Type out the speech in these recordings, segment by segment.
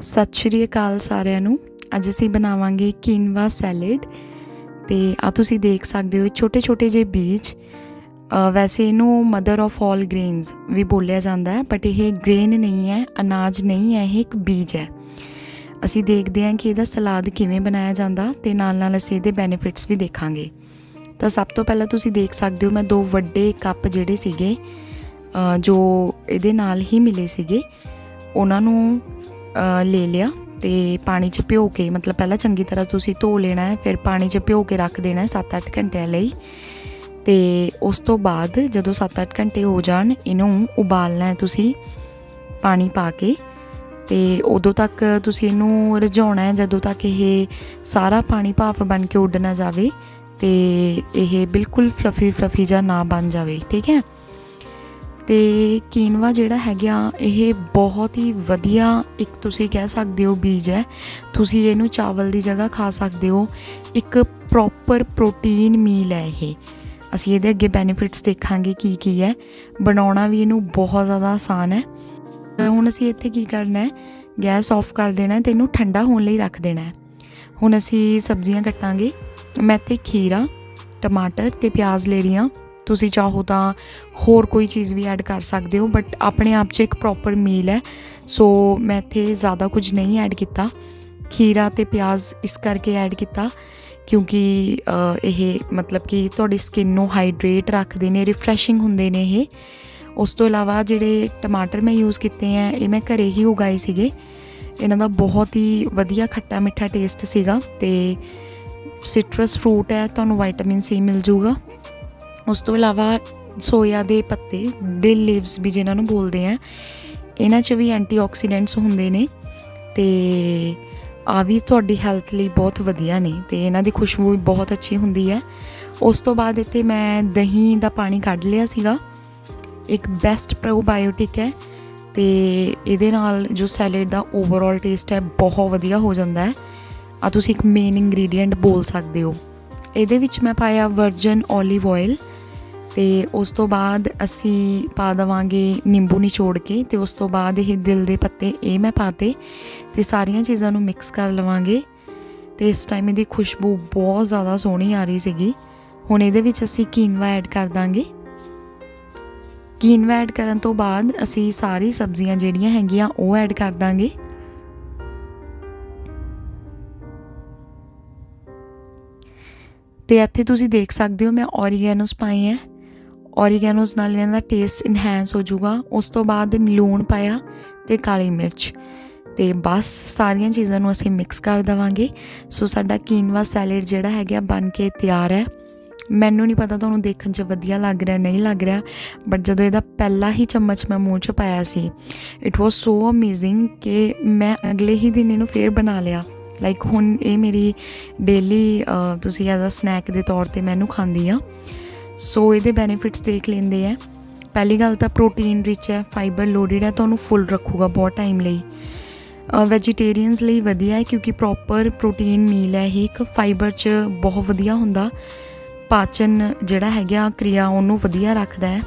ਸਤਿ ਸ਼੍ਰੀ ਅਕਾਲ ਸਾਰਿਆਂ ਨੂੰ। ਅੱਜ ਅਸੀਂ ਬਣਾਵਾਂਗੇ ਕੀਨਵਾ ਸੈਲਡ ਤੇ ਆ ਤੁਸੀਂ ਦੇਖ ਸਕਦੇ ਹੋ ਛੋਟੇ ਛੋਟੇ ਜਿਹੇ ਬੀਜ। ਵੈਸੇ ਇਹਨੂੰ ਮਦਰ ਆਫ ਆਲ ਗ੍ਰੇਨਸ ਵੀ ਬੋਲਿਆ ਜਾਂਦਾ ਹੈ ਬਟ ਇਹ ਗ੍ਰੇਨ ਨਹੀਂ ਹੈ, ਅਨਾਜ ਨਹੀਂ ਹੈ, ਇਹ ਇੱਕ ਬੀਜ ਹੈ। ਅਸੀਂ ਦੇਖਦੇ ਹਾਂ ਕਿ ਇਹਦਾ ਸਲਾਦ ਕਿਵੇਂ ਬਣਾਇਆ ਜਾਂਦਾ ਤੇ ਨਾਲ ਨਾਲ ਅਸੀਂ ਇਹਦੇ ਬੈਨੀਫਿਟਸ ਵੀ ਦੇਖਾਂਗੇ। ਤਾਂ ਸਭ ਤੋਂ ਪਹਿਲਾਂ ਤੁਸੀਂ ਦੇਖ ਸਕਦੇ ਹੋ ਮੈਂ ਦੋ ਵੱਡੇ ਕੱਪ ਜਿਹੜੇ ਸੀਗੇ ਜੋ ਇਹਦੇ ਨਾਲ ਹੀ ਮਿਲੇ ਸੀਗੇ, ਉਹਨਾਂ ਨੂੰ ਲੈ ਲਿਆ ਤੇ ਪਾਣੀ 'ਚ ਭਿਓ ਕੇ, ਮਤਲਬ ਪਹਿਲਾਂ ਚੰਗੀ ਤਰ੍ਹਾਂ ਤੁਸੀਂ ਧੋ ਲੈਣਾ ਹੈ, ਫਿਰ ਪਾਣੀ 'ਚ ਭਿਓ ਕੇ ਰੱਖ ਦੇਣਾ ਹੈ 7-8 ਘੰਟਿਆਂ ਲਈ। ਤੇ ਉਸ ਤੋਂ ਬਾਅਦ ਜਦੋਂ 7-8 ਘੰਟੇ ਹੋ ਜਾਣ, ਇਹਨੂੰ ਉਬਾਲਣਾ ਹੈ ਤੁਸੀਂ ਪਾਣੀ ਪਾ ਕੇ। ਤੇ ਉਦੋਂ ਤੱਕ ਤੁਸੀਂ ਇਹਨੂੰ ਰਝਾਉਣਾ ਹੈ, ਜਦੋਂ ਤੱਕ ਇਹ ਸਾਰਾ ਪਾਣੀ ਭਾਫ ਬਣ ਕੇ ਉੱਡ ਨਾ ਜਾਵੇ ਤੇ ਇਹ ਬਿਲਕੁਲ ਫਲਫੀ ਫਲਫੀ ਜਿਹਾ ਨਾ ਬਣ ਜਾਵੇ, ਠੀਕ ਹੈ? ਤੇ ਕੀਨਵਾ ਜਿਹੜਾ ਹੈਗਾ, ਇਹ ਬਹੁਤ ਹੀ ਵਧੀਆ ਇੱਕ ਤੁਸੀਂ ਕਹਿ ਸਕਦੇ ਹੋ ਬੀਜ ਹੈ। ਤੁਸੀਂ ਇਹਨੂੰ ਚਾਵਲ ਦੀ ਜਗ੍ਹਾ ਖਾ ਸਕਦੇ ਹੋ। ਇੱਕ ਪ੍ਰੋਪਰ ਪ੍ਰੋਟੀਨ ਮੀਲ ਹੈ ਇਹ। ਅਸੀਂ ਇਹਦੇ ਅੱਗੇ ਬੈਨੀਫਿਟਸ ਦੇਖਾਂਗੇ ਕੀ ਕੀ ਹੈ। ਬਣਾਉਣਾ ਵੀ ਇਹਨੂੰ ਬਹੁਤ ਜ਼ਿਆਦਾ ਆਸਾਨ ਹੈ। ਹੁਣ ਅਸੀਂ ਇੱਥੇ ਕੀ ਕਰਨਾ ਹੈ? ਗੈਸ ਆਫ ਕਰ ਦੇਣਾ ਹੈ ਤੇ ਇਹਨੂੰ ਠੰਡਾ ਹੋਣ ਲਈ ਰੱਖ ਦੇਣਾ ਹੈ। ਹੁਣ ਅਸੀਂ ਸਬਜ਼ੀਆਂ ਕੱਟਾਂਗੇ। ਮੈਂ ਇੱਥੇ ਖੀਰਾ, ਟਮਾਟਰ ਤੇ ਪਿਆਜ਼ ਲੈ ਰਹੀ ਹਾਂ। ਤੁਸੀਂ ਚਾਹੋ ਤਾਂ ਹੋਰ ਕੋਈ ਚੀਜ਼ ਵੀ ਐਡ ਕਰ ਸਕਦੇ ਹੋ ਬਟ ਆਪਣੇ ਆਪ 'ਚ ਇੱਕ ਪ੍ਰੋਪਰ ਮੀਲ ਹੈ। ਸੋ ਮੈਂ ਇੱਥੇ ਜ਼ਿਆਦਾ ਕੁਝ ਨਹੀਂ ਐਡ ਕੀਤਾ। ਖੀਰਾ ਤੇ ਪਿਆਜ਼ ਇਸ ਕਰਕੇ ਐਡ ਕੀਤਾ, ਕਿਉਂਕਿ ਇਹ ਮਤਲਬ ਕਿ ਤੁਹਾਡੀ ਸਕਿਨ ਨੂੰ ਹਾਈਡਰੇਟ ਰੱਖਦੇ ਨੇ ਰਿਫਰੈਸ਼ਿੰਗ ਹੁੰਦੇ ਨੇ ਇਹ। ਉਸ ਤੋਂ ਇਲਾਵਾ ਜਿਹੜੇ ਟਮਾਟਰ ਮੈਂ ਯੂਜ਼ ਕੀਤੇ ਆ, ਇਹ ਮੈਂ ਘਰੇ ਹੀ ਉਗਾਏ ਸੀਗੇ। ਇਹਨਾਂ ਦਾ ਬਹੁਤ ਹੀ ਵਧੀਆ ਖੱਟਾ ਮਿੱਠਾ ਟੇਸਟ ਸੀਗਾ ਤੇ ਸਿਟਰਸ ਫਰੂਟ ਹੈ, ਤੁਹਾਨੂੰ ਵਿਟਾਮਿਨ ਸੀ ਮਿਲ ਜਾਊਗਾ ਉਸ ਤੋਂ ਇਲਾਵਾ ਸੋਇਆ ਦੇ ਪੱਤੇ ਡਿਲ ਲੀਵਸ ਵੀ ਜਿਨ੍ਹਾਂ ਨੂੰ ਬੋਲਦੇ ਆ, ਇਹਨਾਂ 'ਚ ਵੀ ਐਂਟੀਆਕਸੀਡੈਂਟਸ ਹੁੰਦੇ ਨੇ ਤੇ ਆ ਵੀ ਤੁਹਾਡੀ ਹੈਲਥ ਲਈ ਬਹੁਤ ਵਧੀਆ ਨੇ ਤੇ ਇਹਨਾਂ ਦੀ ਖੁਸ਼ਬੂ ਵੀ ਬਹੁਤ ਅੱਛੀ ਹੁੰਦੀ ਹੈ। ਉਸ ਤੋਂ ਬਾਅਦ ਇੱਥੇ ਮੈਂ ਦਹੀਂ ਦਾ ਪਾਣੀ ਕੱਢ ਲਿਆ ਸੀਗਾ। ਇੱਕ ਬੈਸਟ ਪ੍ਰੋਬਾਇਓਟਿਕ ਹੈ ਤੇ ਇਹਦੇ ਨਾਲ ਜੋ ਸੈਲਡ ਦਾ ਓਵਰਆਲ ਟੇਸਟ ਹੈ ਬਹੁਤ ਵਧੀਆ ਹੋ ਜਾਂਦਾ ਹੈ। ਆ ਤੁਸੀਂ ਇੱਕ ਮੇਨ ਇੰਗਰੀਡੀਐਂਟ ਬੋਲ ਸਕਦੇ ਹੋ। ਇਹਦੇ ਵਿੱਚ ਮੈਂ ਪਾਇਆ ਵਰਜਨ 올ਿਵ ਆਇਲ ਤੇ ਉਸ ਤੋਂ ਬਾਅਦ ਅਸੀਂ ਪਾ ਦਵਾਂਗੇ ਨਿੰਬੂ ਨਿਚੋੜ ਕੇ ਤੇ ਉਸ ਤੋਂ ਬਾਅਦ ਇਹ ਦਿਲ ਦੇ ਪੱਤੇ ਇਹ ਮੈਂ ਪਾਤੇ ਤੇ ਸਾਰੀਆਂ ਚੀਜ਼ਾਂ ਨੂੰ ਮਿਕਸ ਕਰ ਲਵਾਂਗੇ। ਤੇ ਇਸ ਟਾਈਮ ਇਹਦੀ ਖੁਸ਼ਬੂ ਬਹੁਤ ਜ਼ਿਆਦਾ ਸੋਹਣੀ ਆ ਰਹੀ ਸੀਗੀ। ਹੁਣ ਇਹਦੇ ਵਿੱਚ ਅਸੀਂ ਕੀਨਵਾ ਐਡ ਕਰ ਦਾਂਗੇ। ਕੀਨਵਾ ਐਡ ਕਰਨ ਤੋਂ ਬਾਅਦ ਅਸੀਂ ਸਾਰੀ ਸਬਜ਼ੀਆਂ ਜਿਹੜੀਆਂ ਹੈਗੀਆਂ ਉਹ ਐਡ ਕਰ ਦਾਂਗੇ। ਤੇ ਇੱਥੇ ਤੁਸੀਂ ਦੇਖ ਸਕਦੇ ਹੋ ਮੈਂ ਔਰੀਗੈਨੋਸ ਪਾਏ ਹੈ ਔਰੀਗੈਨੋਸ ਨਾਲ ਇਹਨਾਂ ਦਾ ਟੇਸਟ ਇਨਹੈਂਸ ਹੋ ਜਾਊਗਾ। ਉਸ ਤੋਂ ਬਾਅਦ ਲੂਣ ਪਾਇਆ ਤੇ ਕਾਲੀ ਮਿਰਚ। ਤੇ ਬਸ ਸਾਰੀਆਂ ਚੀਜ਼ਾਂ ਨੂੰ ਅਸੀਂ ਮਿਕਸ ਕਰ ਦਵਾਂਗੇ। ਸੋ ਸਾਡਾ ਕੀਨਵਾ ਸੈਲਡ ਜਿਹੜਾ ਹੈਗਾ ਬਣ ਕੇ ਤਿਆਰ ਹੈ। ਮੈਨੂੰ ਨਹੀਂ ਪਤਾ ਤੁਹਾਨੂੰ ਦੇਖਣ 'ਚ ਵਧੀਆ ਲੱਗ ਰਿਹਾ, ਨਹੀਂ ਲੱਗ ਰਿਹਾ ਬਟ ਜਦੋਂ ਇਹਦਾ ਪਹਿਲਾ ਹੀ ਚਮਚ ਮੈਂ ਮੂੰਹ 'ਚ ਪਾਇਆ ਸੀ ਇਟ ਵਾਸ ਸੋ ਅਮੇਜ਼ਿੰਗ ਕਿ ਮੈਂ ਅਗਲੇ ਹੀ ਦਿਨ ਇਹਨੂੰ ਫੇਰ ਬਣਾ ਲਿਆ। ਲਾਈਕ ਹੁਣ ਇਹ ਮੇਰੀ ਡੇਲੀ ਤੁਸੀਂ ਐਜ਼ ਅ ਸਨੈਕ ਦੇ ਤੌਰ ਤੇ ਮੈਨੂੰ ਖਾਂਦੀ ਆ ਸੋ ਇਹਦੇ ਬੈਨੀਫਿਟਸ ਦੇਖ ਲੈਂਦੇ ਆ। ਪਹਿਲੀ ਗੱਲ ਤਾਂ ਪ੍ਰੋਟੀਨ ਰਿਚ ਹੈ ਫਾਈਬਰ ਲੋਡਡ ਹੈ, ਤੁਹਾਨੂੰ ਫੁੱਲ ਰੱਖੂਗਾ ਬਹੁਤ ਟਾਈਮ ਲਈ। ਵੈਜੀਟੇਰੀਅਨਸ ਲਈ ਵਧੀਆ ਹੈ ਕਿਉਂਕਿ ਪ੍ਰੋਪਰ ਪ੍ਰੋਟੀਨ ਮੀਲ ਹੈ ਇਹ, ਇੱਕ ਫਾਈਬਰ ਚ ਬਹੁਤ ਵਧੀਆ ਹੁੰਦਾ। ਪਾਚਨ ਜਿਹੜਾ ਹੈਗਾ, ਕਿਰਿਆ ਉਹਨੂੰ ਵਧੀਆ ਰੱਖਦਾ ਹੈ।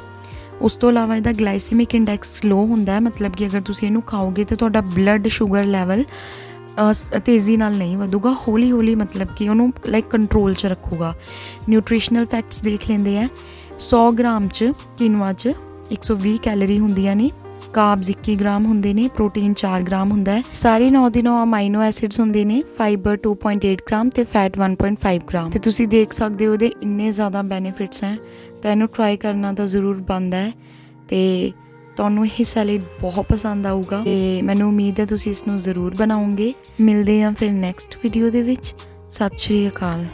ਉਸ ਤੋਂ ਇਲਾਵਾ ਇਹਦਾ ਗਲਾਈਸੈਮਿਕ ਇੰਡੈਕਸ ਲੋ ਹੁੰਦਾ ਹੈ, ਮਤਲਬ ਕਿ ਅਗਰ ਤੁਸੀਂ ਇਹਨੂੰ ਖਾਓਗੇ ਤਾਂ ਤੁਹਾਡਾ ਬਲੱਡ ਸ਼ੂਗਰ ਲੈਵਲ ਤੇਜ਼ੀ ਨਾਲ ਨਹੀਂ ਵਧੂਗਾ। ਹੌਲੀ ਹੌਲੀ ਮਤਲਬ ਕਿ ਉਹਨੂੰ ਲਾਈਕ ਕੰਟਰੋਲ 'ਚ ਰੱਖੂਗਾ। ਨਿਊਟ੍ਰੀਸ਼ਨਲ ਫੈਕਟਸ ਦੇਖ ਲੈਂਦੇ ਆ। 100 ਗ੍ਰਾਮ 'ਚ, ਕੀਨਵਾ 'ਚ 120 ਕੈਲਰੀ ਹੁੰਦੀਆਂ ਨੇ। ਕਾਰਬਸ 21 ਗ੍ਰਾਮ ਹੁੰਦੇ ਨੇ, ਪ੍ਰੋਟੀਨ 4 ਗ੍ਰਾਮ ਹੁੰਦਾ ਹੈ। ਸਾਰੇ 9 ਦੇ 9 ਅਮਾਈਨੋ ਐਸਿਡਸ ਹੁੰਦੇ ਨੇ ਫਾਈਬਰ 2.8 ਗ੍ਰਾਮ ਤੇ ਫੈਟ 1.5 ਗ੍ਰਾਮ। ਤੇ ਤੁਸੀਂ ਦੇਖ ਸਕਦੇ ਹੋ ਇਹਦੇ ਇੰਨੇ ਜ਼ਿਆਦਾ ਬੈਨੀਫਿਟਸ ਹੈ। ਤਾਂ ਇਹਨੂੰ ਟਰਾਈ ਕਰਨਾ ਤਾਂ ਜ਼ਰੂਰ ਬਣਦਾ ਹੈ। ਤੇ ਤੁਹਾਨੂੰ ਇਹ ਸੈਲਡ ਬਹੁਤ ਪਸੰਦ ਆਊਗਾ ਤੇ ਮੈਨੂੰ ਉਮੀਦ ਹੈ ਤੁਸੀਂ ਇਸ ਨੂੰ ਜ਼ਰੂਰ ਬਣਾਓਗੇ। ਮਿਲਦੇ ਹਾਂ ਫਿਰ ਨੈਕਸਟ ਵੀਡੀਓ ਦੇ ਵਿੱਚ। ਸਤਿ ਸ਼੍ਰੀ ਅਕਾਲ।